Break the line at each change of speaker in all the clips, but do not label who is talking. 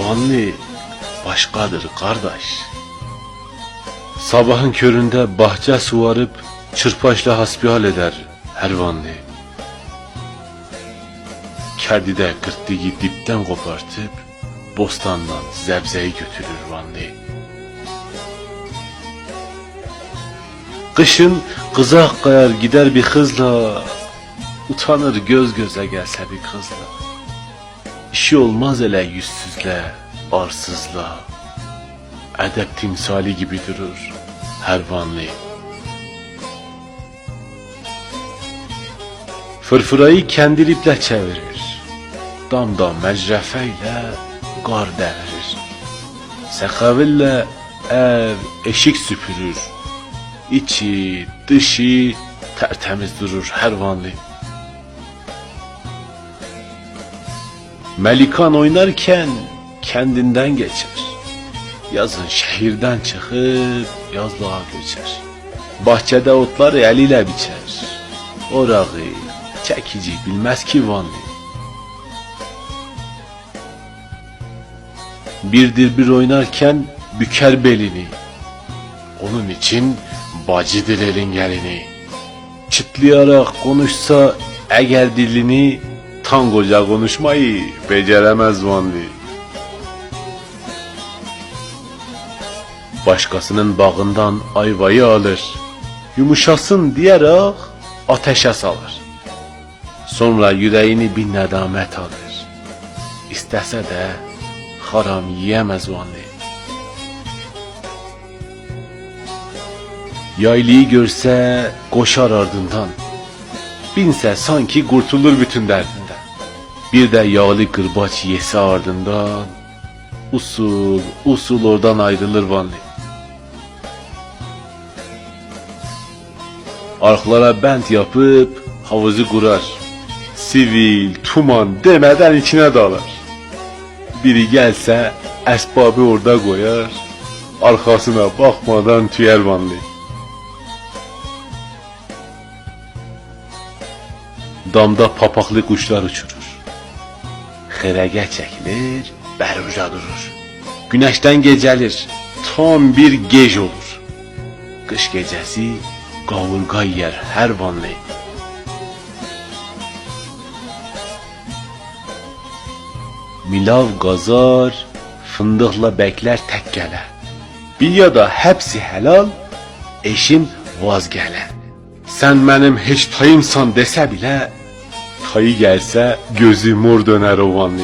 Vanlı başkadır kardeş. Sabahın köründe bahçe suvarıp çırpaçla hasbihal eder her Vanlı. Kedi de kırttığı dipten kopartıp bostandan zebzeyi götürür Vanlı. Kışın kızak kayar gider bir kızla Utanır göz göze gelse bir kızla. İşi olmaz ele yüzsüzle, arsızla. Edep timsali gibi durur her vanlı. Fırfırayı kendil iple çevirir Damda mecrefeyle gar devirir. Sekaville ev, eşik süpürür İçi, dışı tertemiz durur her vanlı Melikan oynarken kendinden geçer. Yazın şehirden çıkıp yazlığa göçer. Bahçede otlar eliyle biçer. Orağı çekici bilmez ki Vanlı. Birdir bir oynarken büker belini. Onun için bacıdır elin gelini. Çıtlayarak konuşsa eğer dilini tangoca konuşmayı beceremez Vanlı. Başkasının bağından ayvayı alır. Yumuşasın diyerek ateşe salır. Sonra yüreğini bir nedamet alır. İstese de haram yiyemez Vanlı. Yaylıyı görse koşar ardından. Binse sanki kurtulur bütün derdinden. Bir de yağlı kırbaç yese ardından. Usul usul oradan ayrılır Vanlı. Arklara bent yapıp havuzu kurar. Sivil, tuman demeden içine dalar. Biri gelse esbabı orada koyar. Arkasına bakmadan tüyer Vanlı. Damda papaklı kuşlar uçurur. Xərəgə çəkilir, bəruca durur. Güneşten gecelir, tam bir gec olur. Kış gecesi qavurğa yer hər vanlı. Milav qazar, fındıqla bəklər tək gələ. Bir ya da hepsi helal, eşim vaz gələ. Sen benim hiç tayımsan dese bile Tayı gelse gözü mor döner o vanlı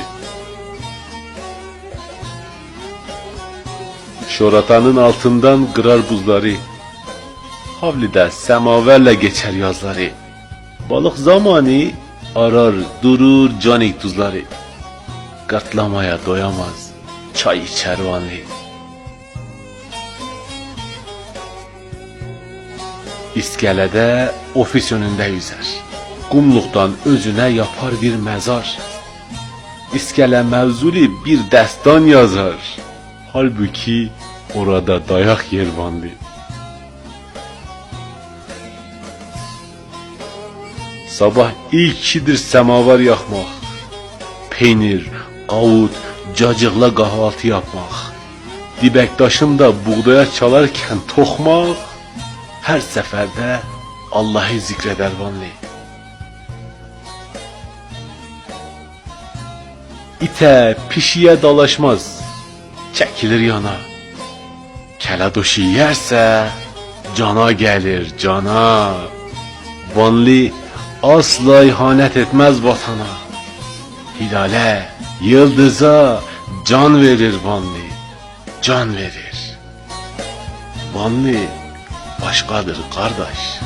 Şoratanın altından kırar buzları. Havlide semaverle geçer yazları. Balık zamanı arar durur canik tuzları. Katlamaya doyamaz çay içer vanlı İskelede ofis önünde yüzer. Kumluktan özüne yapar bir mezar. İskele mevzuli bir destan yazar. Halbuki orada dayak yer Vanlı. Sabah ilk işidir semavar yakmak. Peynir, qavut, cacıqla kahvaltı yapmak. Dibektaşın da buğdaya çalarken tokmak. Her seferde Allah'ı zikreder Vanlı. İte pişiye dalaşmaz, çekilir yana. Keladoşu yerse cana gelir cana. Vanlı asla ihanet etmez vatana. Hilale, yıldıza can verir Vanlı, can verir. Vanlı başkadır kardeş.